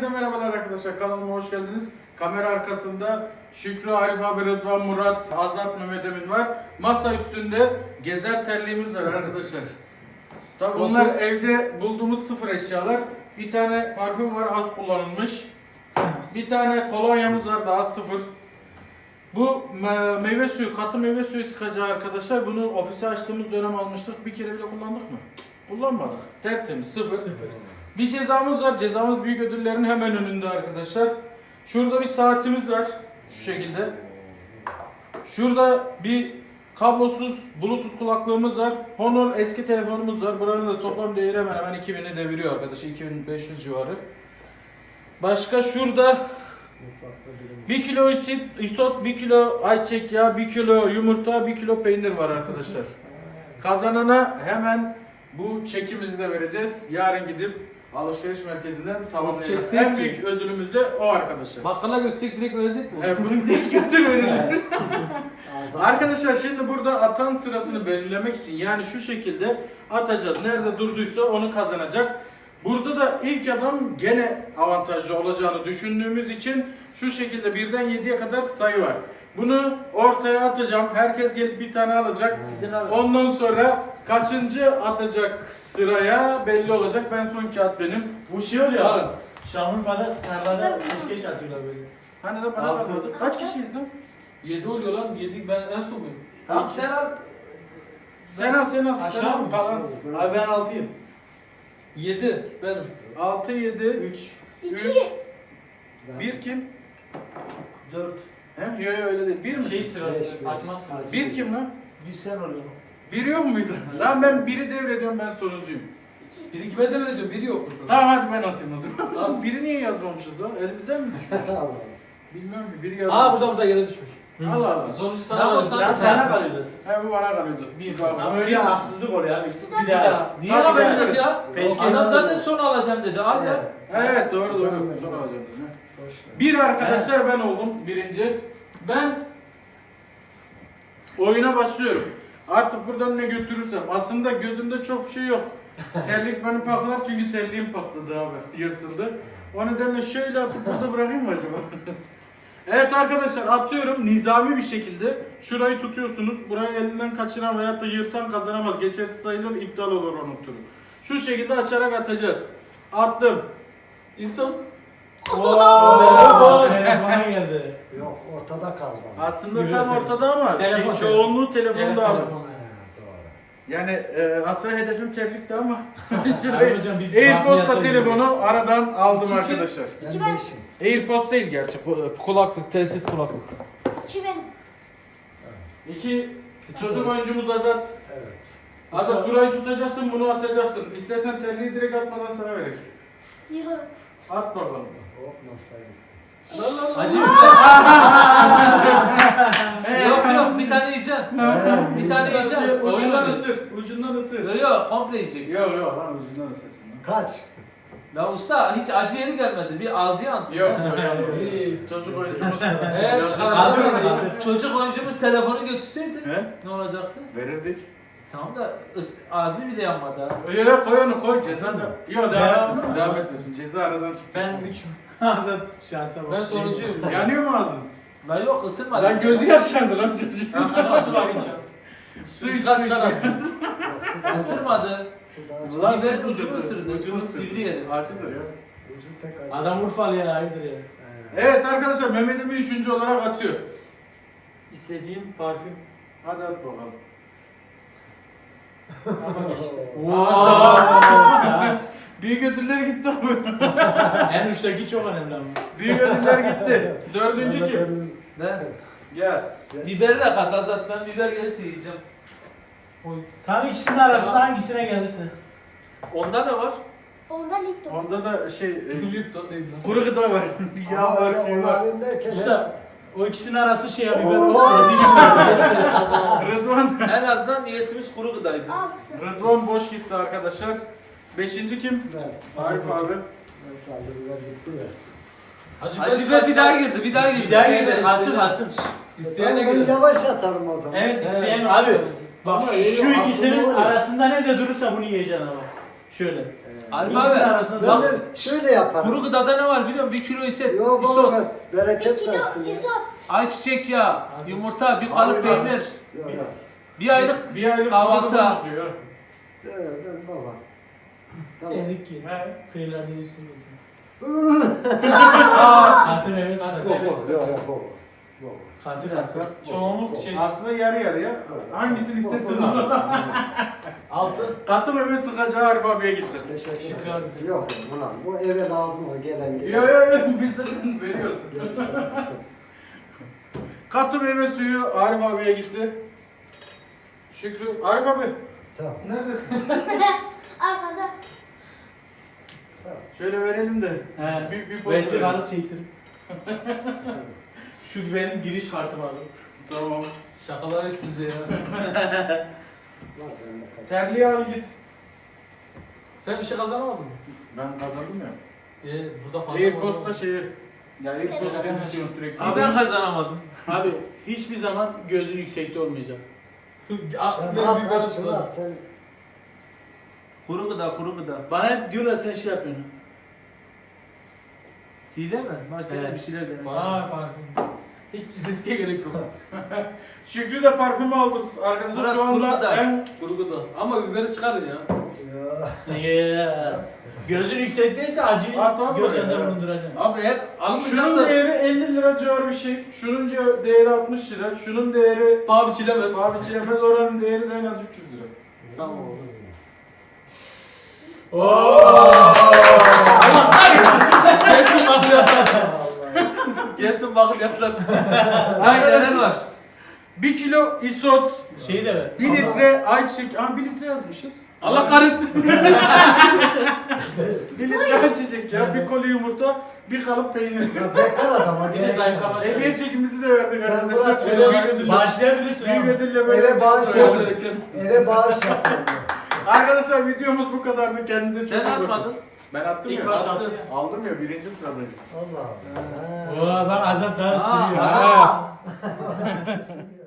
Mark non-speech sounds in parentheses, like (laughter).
Herkese merhabalar arkadaşlar. Kanalıma hoş geldiniz. Kamera arkasında Şükrü, Arif abi, Rıdvan, Murat, Azat, Mehmet Emin var. Masa üstünde gezer terliğimiz var arkadaşlar. Tabii bunlar evde bulduğumuz sıfır eşyalar. Bir tane parfüm var az kullanılmış. Bir tane kolonyamız var daha sıfır. Bu me- meyve suyu, katı meyve suyu sıkacağı arkadaşlar. Bunu ofise açtığımız dönem almıştık. Bir kere bile kullandık mı? Kullanmadık. Tertemiz, sıfır. Bir cezamız var. Cezamız büyük ödüllerin hemen önünde arkadaşlar. Şurada bir saatimiz var. Şu şekilde. Şurada bir kablosuz bluetooth kulaklığımız var. Honor eski telefonumuz var. Buranın da toplam değeri hemen hemen 2000'i deviriyor arkadaşlar. 2500 civarı. Başka şurada 1 kilo isot, 1 kilo ayçiçek yağı, 1 kilo yumurta, 1 kilo peynir var arkadaşlar. Kazanana hemen bu çekimizi de vereceğiz. Yarın gidip alışveriş merkezinden tamamlayacağız. çek değil En ki. büyük ödülümüz de o arkadaşlar. Bakkala götürsek direkt verecek mi? Evet, bunun değil götür verilir. (laughs) Arkadaşlar şimdi burada atan sırasını belirlemek için yani şu şekilde atacağız. Nerede durduysa onu kazanacak. Burada da ilk adam gene avantajlı olacağını düşündüğümüz için şu şekilde birden 7'ye kadar sayı var. Bunu ortaya atacağım. Herkes gelip bir tane alacak. Ondan sonra kaçıncı atacak sıraya belli olacak. Ben son kağıt benim. Bu şey oluyor Alın. abi. Şanlıurfa'da tarlada peşkeş atıyorlar böyle. Hani de bana Altı. bakmadı. Kaç kişiyiz lan? 7 oluyor lan. 7 ben en son muyum? Tamam. Sen al. Sen al sen al. Sen Aşağı al. mı? Kalan. Abi ben altıyım. 7 benim. 6, 7, 3, 3, 1 kim? 4. He? Yok yok öyle değil. 1 mi? Şey sırası. Beş, beş. Açma sırası. 1 kim lan? Bir sen oluyor. 1 yok muydu? Lan ben 1'i devrediyorum ben sonuncuyum. 1 2 ben de veriyorum. Biri yok burada. Tamam hadi ben atayım o zaman. Tamam. (laughs) 1'i niye yazmamışız lan? Elimizden mi (laughs) düşmüş? Bilmiyorum ki biri yazmış. Aa burada burada yere düşmüş. Allah Allah. Sonuncu Sana sana olsun. Ben sana kalıyordu. He bu bana kalıyordu. Bir. Ama öyle haksızlık oluyor abi. Bir Bir daha. Niye Tabii, alacak evet. ya? Peşkeş. Adam zaten son alacağım dedi. Al ya. Evet doğru doğru. Son alacağım. dedim, he. Bir arkadaşlar ben oldum birinci. Ben oyuna başlıyorum. Artık buradan ne götürürsem. Aslında gözümde çok bir şey yok. (laughs) Terlik beni paklar çünkü terliğim patladı abi. Yırtıldı. O nedenle şöyle atıp burada bırakayım mı acaba? (laughs) evet arkadaşlar atıyorum nizami bir şekilde. Şurayı tutuyorsunuz. Burayı elinden kaçıran veyahut da yırtan kazanamaz. Geçersiz sayılır iptal olur onun turu. Şu şekilde açarak atacağız. Attım. İnsan. Merhaba. Telefona geldi. Yok ortada kaldı. ama. Aslında Yürü tam telefon. ortada ama Telefon, şey, çoğunluğu telefonda Telefon, abi. telefon. Yani e, aslında hedefim terlikti ama (laughs) Abi hocam biz telefonu aradan aldım İki- arkadaşlar. Ben İki ben. Airpost değil gerçi. ku- Kulaklık, telsiz kulaklık. İki benim. İki çocuk oyuncumuz Azat. Evet. Azat burayı tutacaksın, bunu atacaksın. İstersen terliği direkt atmadan sana verek. Yok. At bakalım. Hop gitti. Acı (laughs) Yok yok bir tane yiyeceğim. Bir tane yiyeceğim. ısır, ucundan Oynadı. ısır, ucundan ısır. Yok yok komple yiyecek. Yok yok lan ucundan ısırsın lan. Kaç? La usta hiç acı yeri gelmedi. Bir ağzı yansın. Yok ya. yok (laughs) yalnız. Çocuk oyuncumuz. (laughs) Evet Yok. çıkartalım. Çocuk oyuncumuz telefonu götürseydi He? ne olacaktı? Verirdik. Tamam da ıs- ağzı bile yanmadı. Yok yok koy onu koy ceza da. Yok devam Devam etmesin mı? devam etmesin. Ceza aradan çıktı. Ben 3'üm. Azat (laughs) şansa bak. Ben sonuncuyum. Yanıyor mu ağzın? La yok ısınmadı. Lan gözü yaşardı lan çocuğun. Hiç ya? Su iç, Çıkar su iç. çıkar ağzını. Isırmadı. Çok- sen ucunu ısırdı. Ucunu sivri yeri. Acıdır ya. Ucu pek acı. Adam Urfalı ya hayırdır ya. Evet arkadaşlar Mehmet Emin üçüncü olarak atıyor. İstediğim parfüm. Hadi at bakalım. Ama geçti. Büyük ödüller gitti abi. en uçtaki çok önemli ama. Büyük ödüller gitti. Dördüncü kim? Ben Gel. biberi de kat Azat. Ben biber gelirse yiyeceğim. Oy. Tam ikisinin arasında hangisine gelirse. Onda ne var? Onda Lipton. Onda da şey e, Lipton değil lan. kuru gıda var. (laughs) Yağ var, şey var. alayım derken Usta o ikisinin arası şey ya biber. Oo. O (laughs) Rıdvan. en azından niyetimiz kuru gıdaydı. Al. Rıdvan boş gitti arkadaşlar. Beşinci kim? Ben. Arif abi. Ben sadece biber gitti ya. Acı biber bir daha girdi. Bir daha girdi. Bir daha geldi. İsteyene- Asım asım. İsteyene Ben girer. yavaş atarım o zaman. Evet isteyen Evet. abi. Bak Ama şu ikisinin aslında var ya. arasında nerede durursa bunu yiyeceksin ama. Şöyle. Arif İkisinin abi. arasında Ben da de şöyle yaparım. Kuru gıdada ne var biliyor musun? Bir kilo isot. Yok baba isot. ben Bir bereket kilo versin ya. Ayçiçek yağı, yumurta, bir kalıp Abi, peynir. Yok yok. Bir aylık bir aylık kahvaltı. kahvaltı yok ben baba. Tamam. erik ye. He. Kıyılarda yesin dedi. (laughs) Aa, Katı meyve Yok yok yok yok baba. Yok. Katı katı. Çoğunluk şey Aslında yarı yarıya. Hangisini istersen onu. altı. Katı meyve sıkacağı Arif abiye gitti. Teşekkür Şükür ederim. Yok ulan bu eve lazım o gelen gelen. Yo yo yo biz de veriyorsun. (laughs) Katı meyve suyu Arif abiye gitti. Şükrü. Arif abi Tamam. neredesin? (laughs) Arkada. Şöyle verelim de. He. Bir, bir poz Vesikalık verelim. (laughs) Şu benim giriş kartımı aldım. Tamam. Şakalar size ya. Var bende kaç. Terliği al git. Sen bir şey kazanamadın mı? Ben kazandım ya. Ee, burada fazla Airpost'ta şeyi. Ya Airpost Telefon denetiyorsun sürekli. Abi ben kazanamadım. Abi hiçbir zaman gözün yüksekte olmayacak. (laughs) Ah, Sen ben at bir at karıştım. şunu at sen. Kuru gıda, kuru gıda. Bana hep diyorlar sen şey yapıyorsun. Hile mi? Bak Evet. evet. bir şeyler dene. Aa parfüm. Hiç riske gerek yok. (laughs) Şükrü de parfüm aldı. Arkadaşlar Murat, şu anda kuru da. en Kuru gıda. Ama biberi çıkarın ya. Gözün yüksekteyse acıyı Ha, tabii. göz önünde bulunduracaksın. Abi eğer Şunun alınmayacaksa değeri 50 lira civarı bir şey. Şunun ce- değeri 60 lira. Şunun değeri paha biçilemez. abi çilemez oranın değeri de en az 300 lira. Tamam. Gelsin bak ya. Gelsin bakın yapacak. (laughs) Sen neler var? 1 kilo isot, Şeyi de ver. 1 litre ayçiçek, ama 1 litre yazmışız. Allah kahretsin. (laughs) 1 litre (laughs) ayçiçek ya, bir koli yumurta, bir kalıp peynir. Ya bekar adama gerek yok. şey. Hediye çekimizi de verdik Sen arkadaşlar. bırak, Şöyle büyük ödülle. Başlayabilirsin Büyük abi. ödülle böyle. Eve bağış şey yap. Söylerken. Eve bağış yaptım. Arkadaşlar videomuz bu kadardı. Kendinize çok Sen iyi bakın. atmadın. Ben attım İlk ya. baş attı. attı. Aldım ya birinci sıradayım. Allah Allah. Oo bak Azat daha sürüyor. Ha. (laughs)